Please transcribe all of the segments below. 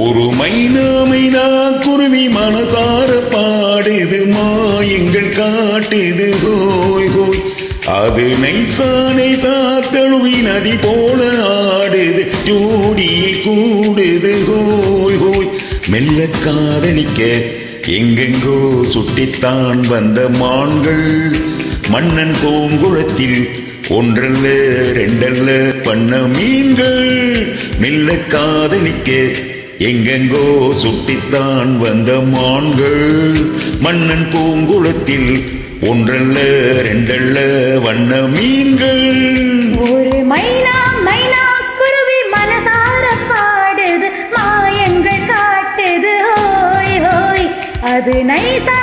ஒரு மைனா மைனா குருவி மனசார பாடுது மாயங்கள் காட்டுது ஹோய் ஹோய். அது நைசா நைசா தழுவி நதி போல ஆடுது ஜோடியை கூடுது ஹோய் ஹோய். மெல்ல காதலிக்க எங்கெங்கோ சுட்டித்தான் வந்த மான்கள். மன்னன் பூங்குளத்தில் ஒன்றல்ல ரெண்டல்ல பண்ண மீன்கள். மெல்ல காதலிக்க எங்கெங்கோ சுட்டித்தான் வந்த மான்கள். மன்னன் பூங்குளத்தில் ஒன்றல்ல ரெண்டல்ல வண்ண மீன்கள். ஒரு மைனா மைனா குருவி மனசார பாடுது. மாயங்கள் காட்டுது ஹோய் ஹோய். அது நைசா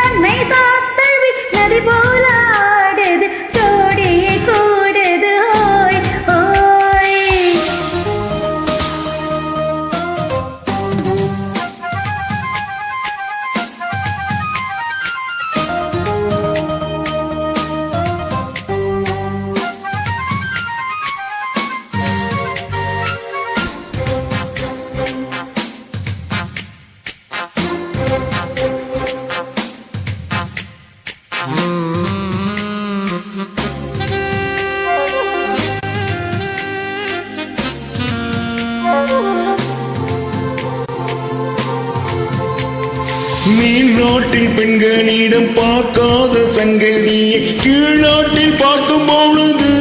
மேல் நாட்டில் பெண்களிடம் பார்க்காத சங்கதியை கீழ் நாட்டில் பார்க்கும் பொழுது.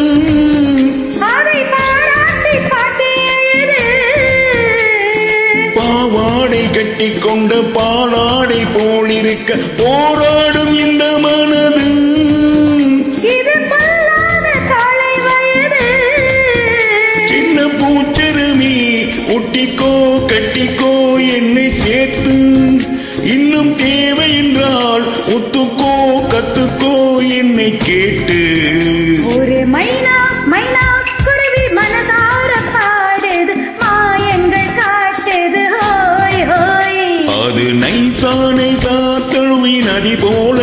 பாவாடை கட்டி கொண்ட பாலாடை போலிருக்க போராடும் இந்த மனது. சின்ன பூச்செருமி ஒட்டிக்கோ கட்டிக்கோ என்னை சேர்த்து. ஒத்துக்கோ கத்துக்கோ என்னை கேட்டு. ஒரு மைனா மைனா குருவி மனதார பாடுது மாயங்கள் காட்டுது ஹோய் ஹோய். அது நைசா நைசா தழுவி நதி போல.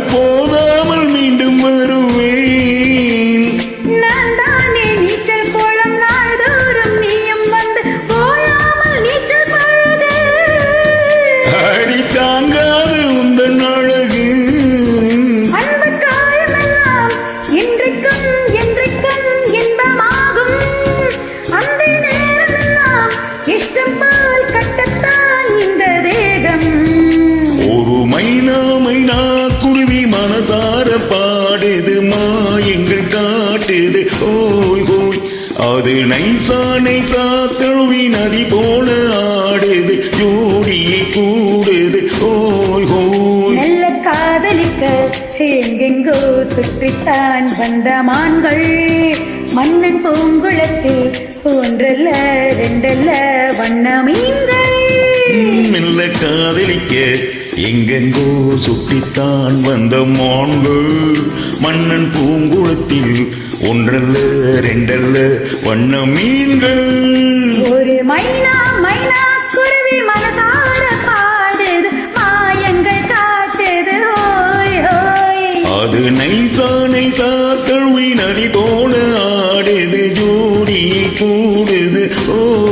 அது அது நைசா நைசா தழுவி நதி போல ஆடுது ஜோடியை கூடுது. ஓய் ஓய். நல்ல காதலிக்க எங்கெங்கோ சுற்றித்தான் வந்த மான்கள். மன்னன் பூங்குளத்தில் ஒன்றல்ல ரெண்டல்ல வண்ண மீன்கள். மெல்ல காதலிக்க எங்கெங்கோ சுட்டித்தான் வந்த மான்கள். மன்னன் பூங்குளத்தில் ஒன்றல்ல ரெண்டல்ல வண்ண மீன்கள். ஒரு மைனா மைனா குருவி மனதார பாடுது. மாயங்கள் காட்டுது. ஹோய் ஹோய் அது நைசா நைசா தழுவி நதி போல ஆடுது. ஜோடி கூடுது. ஓ